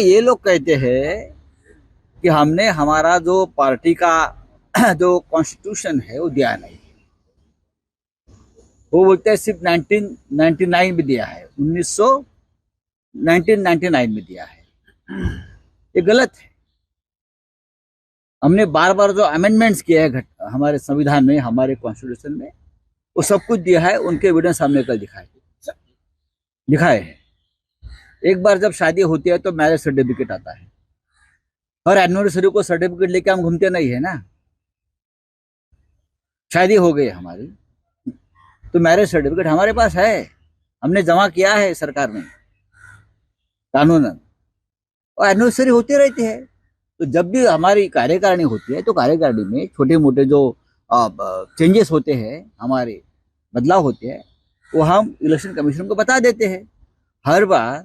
ये लोग कहते हैं कि हमने हमारा जो पार्टी का जो कॉन्स्टिट्यूशन है, वो दिया नहीं वो बोलते हैं सिर्फ़ 1999 में दिया है 1900 1999 में दिया है। ये गलत है। हमने बार बार जो अमेंडमेंट्स किए हैं हमारे संविधान में, हमारे कॉन्स्टिट्यूशन में, वो सब कुछ दिया है, उनके एविडेंस हमने कल दिखाए दिखाए हैं। एक बार जब शादी होती है तो मैरिज सर्टिफिकेट आता है। हर एनिवर्सरी को सर्टिफिकेट लेके हम घूमते नहीं है ना। शादी हो गई हमारी। तो मैरिज सर्टिफिकेट हमारे पास है। हमने जमा किया है सरकार ने। कानूनन और एनिवर्सरी होती रहती है। तो जब भी हमारी कार्यकारिणी होती है तो कार्यकारिणी में छोटे मोटे जो चेंजेस होते हैं, हमारे बदलाव होते हैं, वो हम इलेक्शन कमीशन को बता देते हैं। हर बार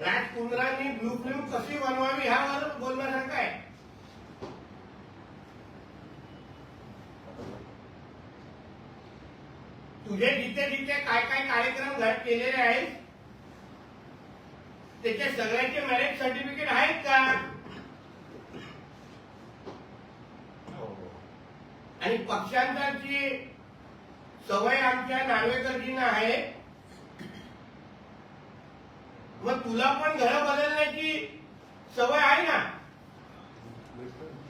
राजकुंद्रांनी ब्लू फिल्म कशी बनवावी ह्यावर बोलण्यासारखं आहे. तुझे जिथे जिथे काय काय कार्यक्रम केलेले आहेत त्याचे सगळ्यांचे मॅरेज सर्टिफिकेट आहेत का? आणि पक्षांतरची सवय आमच्या नार्वेकरजींना आहे मग तुला पण घर बदलण्याची सवय आहे ना?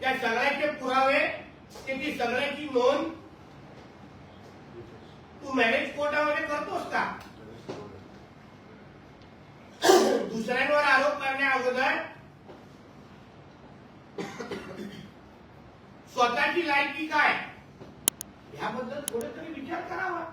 त्या सगळ्याचे पुरावे त्याची सगळ्याची नोंद तू मॅरेज कोर्टामध्ये करतोस का? दुसऱ्यांवर आरोप करण्या अगोदर स्वतःची लायकी काय? याबद्दल थोडं तरी विचार करावा.